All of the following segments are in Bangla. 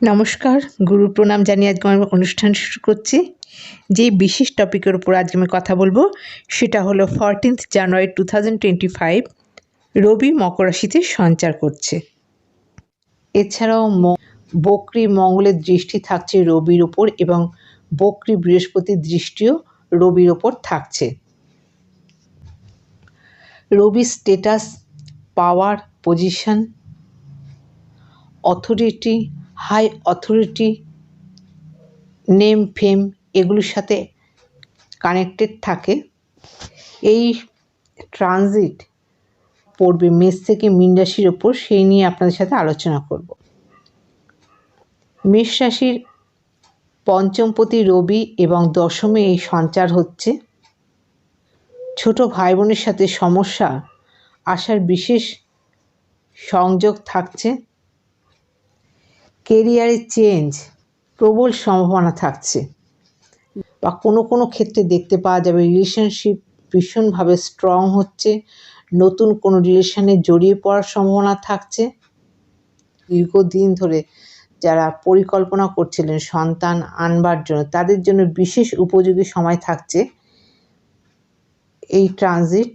নমস্কার গুরু প্রণাম জানিয়ে আজকে আমার অনুষ্ঠান শুরু করছি। যে বিশেষ টপিকের উপর আজকে আমি কথা বলব, সেটা হলো fourteenth January two thousand twenty five রবি মকর রাশিতে সঞ্চার করছে। এছাড়াও বকরি মঙ্গলের দৃষ্টি থাকছে রবির ওপর এবং বকরি বৃহস্পতির দৃষ্টিও রবির ওপর থাকছে। রবির status power position authority high authority, name, fame এগুলোর সাথে কানেক্টেড থাকে। এই ট্রানজিট পড়বে মেষ থেকে মীন রাশির ওপর, সেই নিয়ে আপনাদের সাথে আলোচনা করব। মেষ রাশির পঞ্চমপতি রবি এবং দশমে এই সঞ্চার হচ্ছে। ছোট ভাই বোনের সাথে সমস্যা, আসার বিশেষ সংযোগ থাকছে। কেরিয়ারে চেঞ্জ, প্রবল সম্ভাবনা থাকছে। বা কোনো কোনো ক্ষেত্রে দেখতে পাওয়া যাবে রিলেশনশিপ ভীষণভাবে স্ট্রং হচ্ছে, নতুন কোনো রিলেশনে জড়িয়ে পড়ার সম্ভাবনা থাকছে। দীর্ঘদিন ধরে যারা পরিকল্পনা করছিলেন সন্তান আনবার জন্য, তাদের জন্য বিশেষ উপযোগী সময় থাকছে এই ট্রানজিট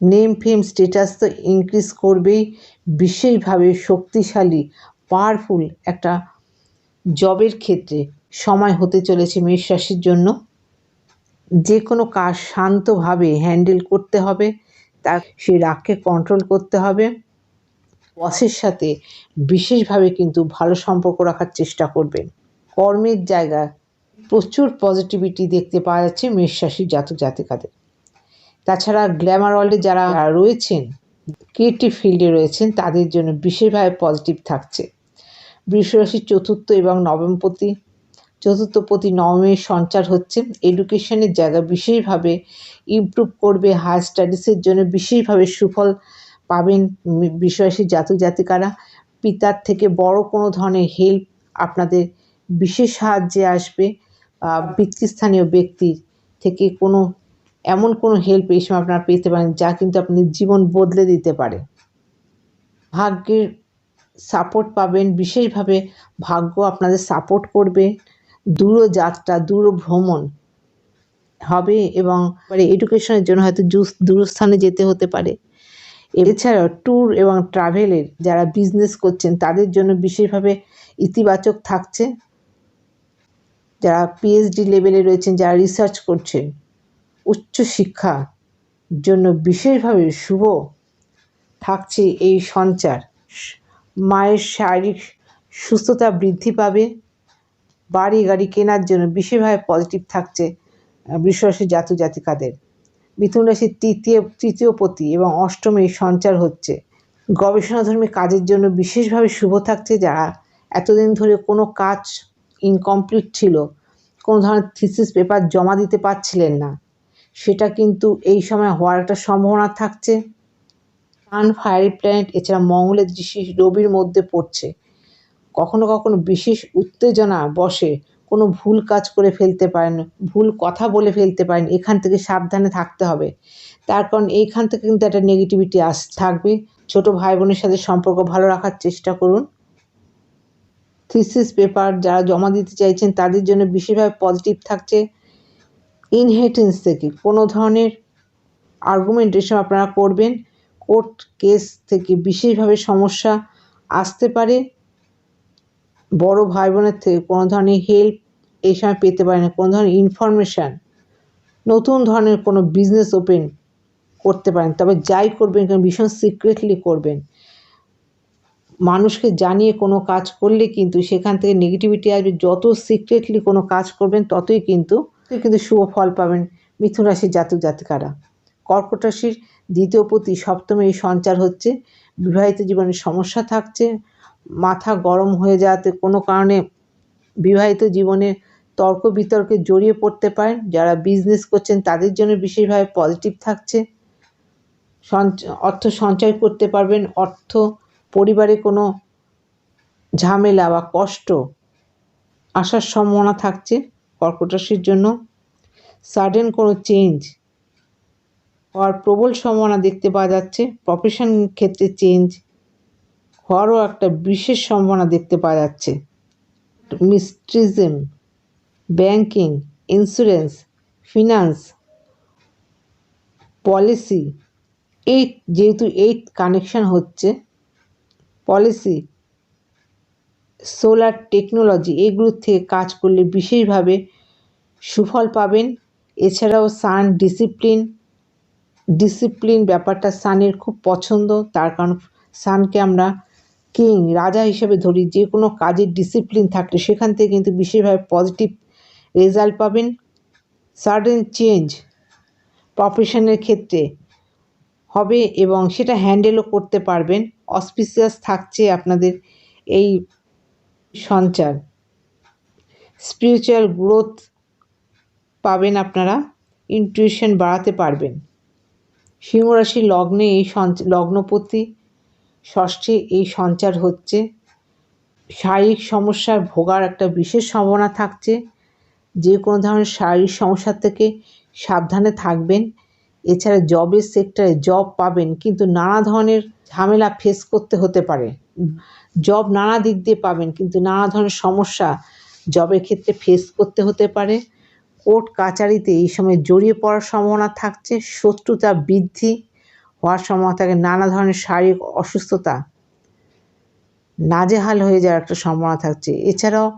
নেম ফেম স্টেটাস তো ইনক্রিজ করবেই, বিশেষভাবে শক্তিশালী পাওয়ারফুল একটা জবের ক্ষেত্রে সময় হতে চলেছে মেষ রাশির জন্য। যে কোনো কাজ শান্তভাবে হ্যান্ডেল করতে হবে, তার সেই রাগকে কন্ট্রোল করতে হবে। বসের সাথে বিশেষভাবে কিন্তু ভালো সম্পর্ক রাখার চেষ্টা করবেন। কর্মের জায়গায় প্রচুর পজিটিভিটি দেখতে পাওয়া যাচ্ছে মেষ রাশির জাতক জাতিকাদের তাছাড়া গ্ল্যামার ওয়ার্ল্ডে যারা রয়েছেন, ক্রিয়েটিভ ফিল্ডে রয়েছেন, তাদের জন্য বিশেষভাবে পজিটিভ থাকছে। বৃষরাশির চতুর্থ এবং নবমপতি চতুর্থপতি নবমের সঞ্চার হচ্ছে। এডুকেশনের জায়গা বিশেষভাবে ইমপ্রুভ করবে। হায়ার স্টাডিজের জন্য বিশেষভাবে সুফল পাবেন বৃষরাশির জাতক জাতিকারা। পিতার থেকে বড় কোনো ধরনের হেল্প আপনাদের বিশেষ সাহায্যে আসবে। পিতৃস্থানীয় ব্যক্তির থেকে কোনো এমন কোনো হেল্প এই সময় আপনারা পেতে পারেন যা কিন্তু আপনাদের জীবন বদলে দিতে পারে। ভাগ্যের সাপোর্ট পাবেন, বিশেষভাবে ভাগ্য আপনাদের সাপোর্ট করবে। দূর যাত্রা দূর ভ্রমণ হবে এবং এডুকেশনের জন্য হয়তো দূরস্থানে যেতে হতে পারে। এছাড়াও ট্যুর এবং ট্রাভেলের যারা বিজনেস করছেন, তাদের জন্য বিশেষভাবে ইতিবাচক থাকছে। যারা পিএইচডি লেভেলে রয়েছেন, যারা রিসার্চ করছেন উচ্চশিক্ষা জন্য বিশেষভাবে শুভ থাকছে এই সঞ্চার। মায়ের শারীরিক সুস্থতা বৃদ্ধি পাবে, বাড়ি গাড়ি কেনার জন্য বিশেষভাবে পজিটিভ থাকছে বৃষরাশি জাতক জাতিকাদের। মিথুন রাশির তৃতীয় তৃতীয় পতি এবং অষ্টমে সঞ্চার হচ্ছে। গবেষণাধর্মী কাজের জন্য বিশেষভাবে শুভ থাকছে যারা এতদিন ধরে কোনো কাজ ইনকমপ্লিট ছিল, কোনো ধরনের থিসিস পেপার জমা দিতে পারছিলেন না। সেটা কিন্তু এই সময় হওয়ার একটা সম্ভাবনা থাকছে। সান ফায়ারি প্ল্যানেট এছাড়া মঙ্গলের দৃষ্টি রবির মধ্যে পড়ছে। কখনো কখনো বিশেষ উত্তেজনা বসে, কোনো ভুল কাজ করে ফেলতে পারেন, ভুল কথা বলে ফেলতে পারেন, এখান থেকে সাবধানে থাকতে হবে। তার কারণ এইখান থেকে কিন্তু একটা নেগেটিভিটি আস, থাকবে। ছোট ভাই বোনের সাথে সম্পর্ক ভালো রাখার চেষ্টা করুন। থিসিস পেপার যারা জমা দিতে চাইছেন, তাদের জন্য বিশেষভাবে পজিটিভ থাকছে। ইনহেরিটেন্স থেকে কোনো ধরনের আর্গুমেন্টেশন আপনারা করবেন। কোর্ট কেস থেকে বিশেষভাবে সমস্যা আসতে পারে। বড় ভাই বোনের থেকে কোনো ধরনের হেল্প এই সময় পেতে পারেন কোনো ধরনের ইনফরমেশান নতুন ধরনের কোনো বিজনেস ওপেন করতে পারেন। তবে যাই করবেন কেন ভীষণ সিক্রেটলি করবেন। মানুষকে জানিয়ে কোনো কাজ করলে কিন্তু সেখান থেকে নেগেটিভিটি আসবে। যত সিক্রেটলি কোনো কাজ করবেন, ততই কিন্তু কিন্তু শুভ ফল পাবেন মিথুন রাশির জাতক জাতিকারা। কর্কট রাশির দ্বিতীয় প্রতি সপ্তমে এই সঞ্চার হচ্ছে। বিবাহিত জীবনে সমস্যা থাকছে। মাথা গরম হয়ে যাওয়াতে কোনো কারণে বিবাহিত জীবনে তর্ক বিতর্কে জড়িয়ে পড়তে পারেন। যারা বিজনেস করছেন তাদের জন্য বিশেষভাবে পজিটিভ থাকছে। অর্থ সঞ্চয় করতে পারবেন। অর্থ, পরিবারে কোনো ঝামেলা বা কষ্ট আসার সম্ভাবনা থাকছে। কর্কট রাশির জন্য সাডেন কোনো চেঞ্জ হওয়ার প্রবল সম্ভাবনা দেখতে পাওয়া যাচ্ছে। প্রফেশন ক্ষেত্রে চেঞ্জ হওয়ারও একটা বিশেষ সম্ভাবনা দেখতে পাওয়া যাচ্ছে। Mysticism banking insurance finance policy এই যেহেতু এইট কানেকশন হচ্ছে পলিসি সোলার টেকনোলজি এগুলোর থেকে কাজ করলে বিশেষভাবে সুফল পাবেন। এছাড়াও সান ডিসিপ্লিন ডিসিপ্লিন ব্যাপারটা সানের খুব পছন্দ, তার কারণ সানকে আমরা কিং, রাজা হিসেবে ধরি। যে কোনো কাজের ডিসিপ্লিন থাকলে সেখান থেকে কিন্তু বিশেষভাবে পজিটিভ রেজাল্ট পাবেন। সাডেন চেঞ্জ প্রফেশনের ক্ষেত্রে হবে এবং সেটা হ্যান্ডেলও করতে পারবেন। অসপিসিয়াস থাকছে আপনাদের এই সঞ্চার। স্পিরিচুয়াল গ্রোথ পাবেন আপনারা ইনটিউশন বাড়াতে পারবেন। সিংহরাশি লগ্নে এই লগ্নপতি, ষষ্ঠে এই সঞ্চার হচ্ছে। শারীরিক সমস্যার ভোগার একটা বিশেষ সম্ভাবনা থাকছে। যে কোনো ধরনের শারীরিক সমস্যা থেকে সাবধানে থাকবেন। এছাড়া জবের সেক্টরে জব পাবেন, কিন্তু নানা ধরনের ঝামেলা ফেস করতে হতে পারে। জব নানা দিক দিয়ে পাবেন, কিন্তু নানা ধরনের সমস্যা জবের ক্ষেত্রে ফেস করতে হতে পারে। কোর্ট কাচারিতে এই সময় জড়িয়ে পড়ার সম্ভাবনা থাকছে, শত্রুতা বৃদ্ধি হওয়ার সম্ভাবনা থাকে, নানা ধরনের শারীরিক অসুস্থতা নাজেহাল হয়ে যাওয়ার একটা সম্ভাবনা থাকছে। এছাড়াও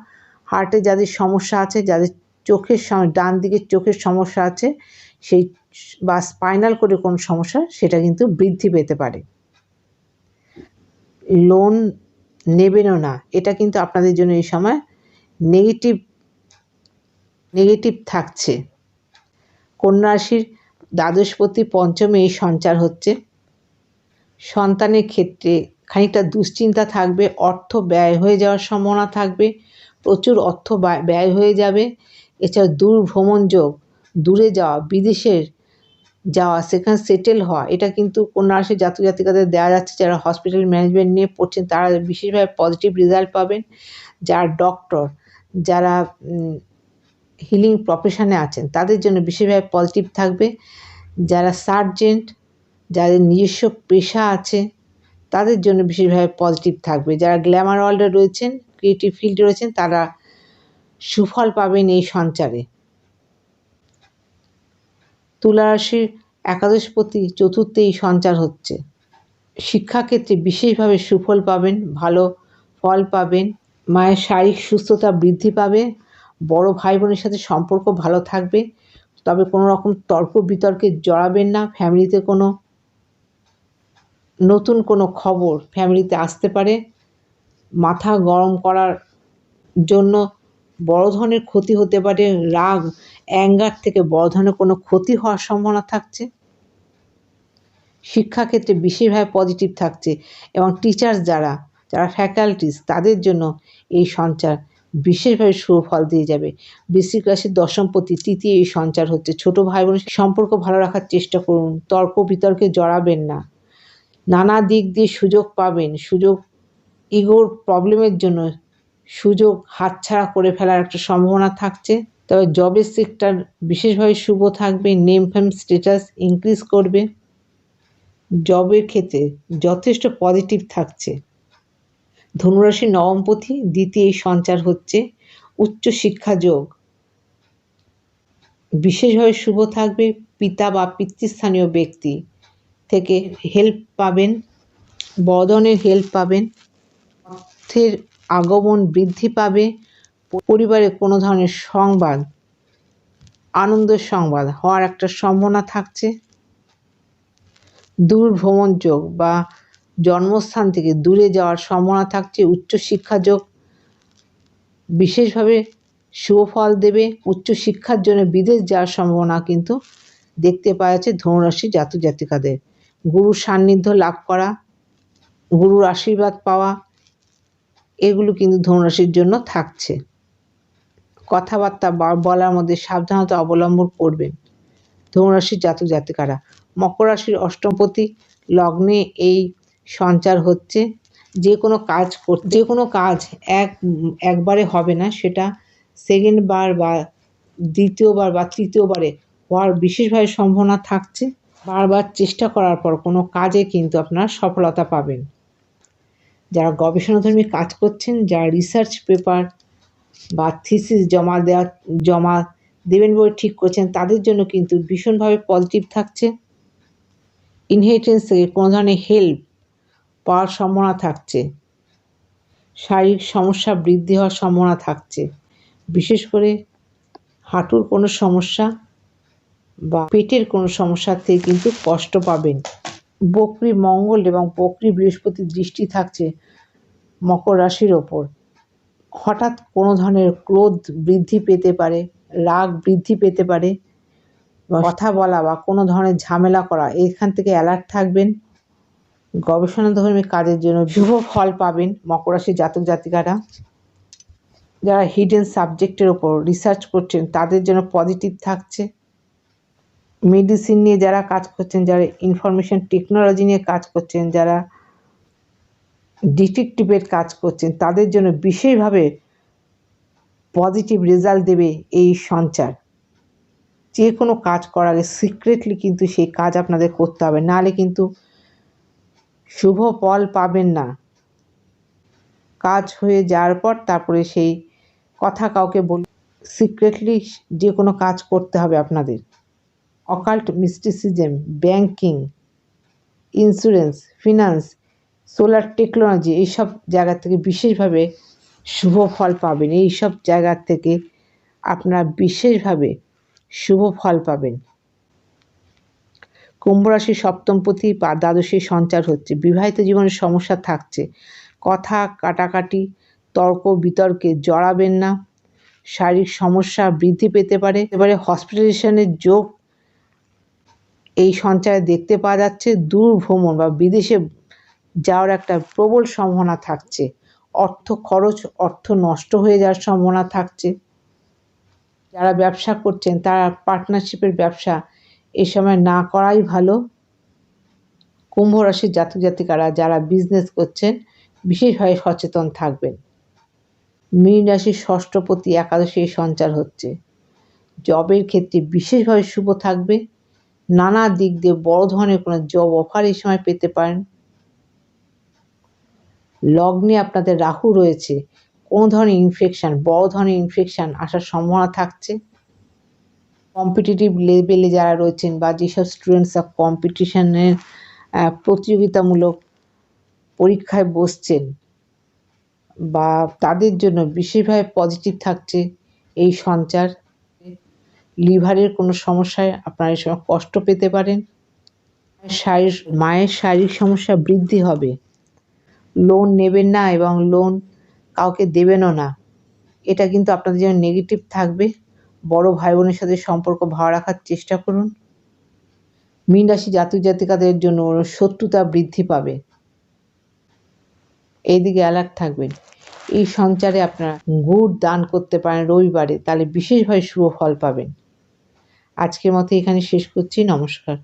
হার্টে যাদের সমস্যা আছে, যাদের চোখের ডান দিকের চোখের সমস্যা আছে, সেই বা স্পাইনাল করে কোনো সমস্যা, সেটা কিন্তু বৃদ্ধি পেতে পারে। লোন নেবেনও না। এটা কিন্তু আপনাদের জন্য এই সময় নেগেটিভ নেগেটিভ থাকছে। কন্যা রাশির দ্বাদশপতি পঞ্চমে এই সঞ্চার হচ্ছে। সন্তানের ক্ষেত্রে খানিকটা দুশ্চিন্তা থাকবে, অর্থ ব্যয় হয়ে যাওয়ার সম্ভাবনা থাকবে, প্রচুর অর্থ ব্যয় হয়ে যাবে। এছাড়া দূর ভ্রমণ যোগ, দূরে যাওয়া, বিদেশের যাওয়া, সেখানে সেটেল হওয়া, এটা কিন্তু কন্যা রাশির জাতক জাতিকাদের দেওয়া যাচ্ছে। যারা হসপিটাল ম্যানেজমেন্ট নিয়ে পড়ছেন, তারা বিশেষভাবে পজিটিভ রেজাল্ট পাবেন। যারা ডক্টর যারা হিলিং প্রফেশনে আছেন, তাদের জন্য বিশেষভাবে পজিটিভ থাকবে। যারা সার্জেন্ট যাদের নিজস্ব পেশা আছে, তাদের জন্য বিশেষভাবে পজিটিভ থাকবে। যারা গ্ল্যামার ওয়ার্ল্ডে রয়েছেন ক্রিয়েটিভ ফিল্ডে রয়েছেন, তারা সুফল পাবেন এই সঞ্চারে। তুলা রাশির একাদশপতি চতুর্থে এই সঞ্চার হচ্ছে। শিক্ষাক্ষেত্রে বিশেষভাবে সুফল পাবেন, ভালো ফল পাবেন, মায়ের শারীরিক সুস্থতা বৃদ্ধি পাবে, বড় ভাই বোনের সাথে সম্পর্ক ভালো থাকবে, তবে কোনো রকম তর্ক বিতর্কে জড়াবেন না, ফ্যামিলিতে কোনো নতুন কোনো খবর ফ্যামিলিতে আসতে পারে। মাথা গরম করার জন্য বড় ধরনের ক্ষতি হতে পারে, রাগ, অ্যাঙ্গার থেকে বড় ধরনের কোনো ক্ষতি হওয়ার সম্ভাবনা থাকছে? শিক্ষাক্ষেত্রে বিশেষভাবে পজিটিভ থাকছে এবং টিচার্স যারা যারা ফ্যাকাল্টিস তাদের জন্য এই সঞ্চার বিশেষভাবে সুফল দিয়ে যাবে। বৃশ্চিক রাশির দশমপতি তৃতীয় এই সঞ্চার হচ্ছে। ছোট ভাই বোনের সম্পর্ক ভালো রাখার চেষ্টা করুন, তর্ক বিতর্কে জড়াবেন না। নানা দিক দিয়ে সুযোগ পাবেন, সুযোগ, ইগোর প্রবলেমের জন্য সুযোগ হাতছাড়া করে ফেলার একটা সম্ভাবনা থাকছে। তবে জবের সেক্টর বিশেষভাবে শুভ থাকবে নেম ফেম স্ট্যাটাস ইনক্রিজ করবে। জবের ক্ষেত্রে যথেষ্ট পজিটিভ থাকছে। ধনুরাশি নবমপতি দ্বিতীয় সঞ্চার হচ্ছে। উচ্চ শিক্ষা যোগ বিশেষভাবে শুভ থাকবে। পিতা বা পিতৃস্থানীয় ব্যক্তি থেকে হেল্প পাবেন বদনের হেল্প পাবেন। অর্থের আগমন বৃদ্ধি পাবে। পরিবারে কোনো ধরনের সংবাদ, আনন্দের সংবাদ হওয়ার একটা সম্ভাবনা থাকছে। দূর ভ্রমণ যোগ বা জন্মস্থান থেকে দূরে যাওয়ার সম্ভাবনা থাকছে। উচ্চশিক্ষা যোগ বিশেষভাবে সুফল দেবে। উচ্চশিক্ষার জন্য বিদেশ যাওয়ার সম্ভাবনা কিন্তু দেখতে পাওয়া যাচ্ছে ধনুরাশি জাতক জাতিকাদের গুরুর সান্নিধ্য লাভ করা, গুরুর আশীর্বাদ পাওয়া এগুলো কিন্তু ধনুরাশির জন্য থাকছে। কথাবার্তা বলার মধ্যে সাবধানতা অবলম্বন করবেন। ধনুরাশির জাতক জাতিকারা, মকর রাশির অষ্টমপতি, লগ্নে এই সঞ্চার হচ্ছে। যে কোনো কাজ যে কোনো কাজ এক একবারে হবে না, সেটা সেকেন্ড বার বা দ্বিতীয়বার বা তৃতীয়বারে হওয়ার বিশেষভাবে সম্ভাবনা থাকছে। বারবার চেষ্টা করার পর কোনো কাজে কিন্তু আপনারা সফলতা পাবেন। যারা গবেষণাধর্মী কাজ করছেন, যারা রিসার্চ পেপার বা থিসিস জমা দেওয়া জমা দেবেন বলে ঠিক করছেন, তাদের জন্য কিন্তু ভীষণভাবে পজিটিভ থাকছে। ইনহেরিটেন্স থেকে কোনো ধরনের হেল্প পাওয়ার সম্ভাবনা থাকছে। শারীরিক সমস্যা বৃদ্ধি হওয়ার সম্ভাবনা থাকছে। বিশেষ করে হাঁটুর কোনো সমস্যা বা পেটের কোনো সমস্যা থেকে কিন্তু কষ্ট পাবেন। বকরি মঙ্গল এবং বকরি বৃহস্পতির দৃষ্টি থাকছে মকর রাশির ওপর। হঠাৎ কোনো ধরনের ক্রোধ বৃদ্ধি পেতে পারে রাগ বৃদ্ধি পেতে পারে কথা বলা বা কোনো ধরনের ঝামেলা করা এখান থেকে অ্যালার্ট থাকবেন। গবেষণাধর্মী কাজের জন্য শুভ ফল পাবেন মকর রাশির জাতক জাতিকারা। যারা হিডেন সাবজেক্টের ওপর রিসার্চ করছেন তাদের জন্য পজিটিভ থাকছে। মেডিসিন নিয়ে যারা কাজ করছেন, যারা ইনফরমেশন টেকনোলজি নিয়ে কাজ করছেন, যারা ডিটেকটিভের কাজ করছেন, তাদের জন্য বিশেষভাবে পজিটিভ রেজাল্ট দেবে এই সঞ্চার। যে কোনো কাজ করার আগে সিক্রেটলি কিন্তু সেই কাজ আপনাদের করতে হবে, নাহলে কিন্তু শুভ ফল পাবেন না। কাজ হয়ে যাওয়ার পর তারপরে সেই কথা কাউকে বল সিক্রেটলি যে কোনো কাজ করতে হবে আপনাদের। Occult mysticism, banking, insurance, finance, solar technology এইসব জায়গা থেকে বিশেষভাবে শুভ ফল পাবেন। এই সব জায়গার থেকে আপনারা বিশেষভাবে শুভ ফল পাবেন। কুম্ভ রাশি সপ্তমপতি বা দ্বাদশী সঞ্চার হচ্ছে। বিবাহিত জীবনের সমস্যা থাকছে। কথা কাটাকাটি, তর্ক, বিতর্কে জড়াবেন না। শারীরিক সমস্যা বৃদ্ধি পেতে পারে। এবারে হসপিটালাইজেশনের যোগ এই সঞ্চয়ে দেখতে পাওয়া যাচ্ছে। দূর ভ্রমণ বা বিদেশে যাওয়ার একটা প্রবল সম্ভাবনা থাকছে। অর্থ খরচ, অর্থ নষ্ট হয়ে যাওয়ার সম্ভাবনা থাকছে। যারা ব্যবসা করছেন, তারা পার্টনারশিপের ব্যবসা এ সময় না করাই ভালো। কুম্ভ রাশির জাতক জাতিকারা যারা বিজনেস করছেন, বিশেষভাবে সচেতন থাকবেন। মীন রাশির ষষ্ঠপতি একাদশী সঞ্চার হচ্ছে। জবের ক্ষেত্রে বিশেষভাবে শুভ থাকবে। নানা দিক দিয়ে বড় ধরনের কোনো জব অফার এই সময় পেতে পারেন। লগ্নে আপনাদের রাহু রয়েছে, কোনো ধরনের ইনফেকশান বড় ধরনের ইনফেকশান আসার সম্ভাবনা থাকছে। কম্পিটিটিভ লেভেলে যারা রয়েছেন বা যেসব স্টুডেন্টসরা কম্পিটিশনের প্রতিযোগিতামূলক পরীক্ষায় বসছেন বা তাদের জন্য বিশেষভাবে পজিটিভ থাকছে এই সঞ্চার। লিভারের কোনো সমস্যায় আপনারা এই সময় কষ্ট পেতে পারেন। শারীর মায়ের শারীরিক সমস্যা বৃদ্ধি হবে। লোন নেবেন না এবং লোন কাউকে দেবেনও না। এটা কিন্তু আপনাদের জন্য নেগেটিভ থাকবে। বড় ভাই বোনের সাথে সম্পর্ক ভালো রাখার চেষ্টা করুন। মীন রাশি জাতক জাতিকাদের জন্য শত্রুতা বৃদ্ধি পাবে। এইদিকে অ্যালার্ট থাকবেন। এই সঞ্চারে আপনারা গুড় দান করতে পারেন রবিবারে। তাহলে বিশেষভাবে শুভ ফল পাবেন। আজকের মতো এখানে শেষ করছি। নমস্কার।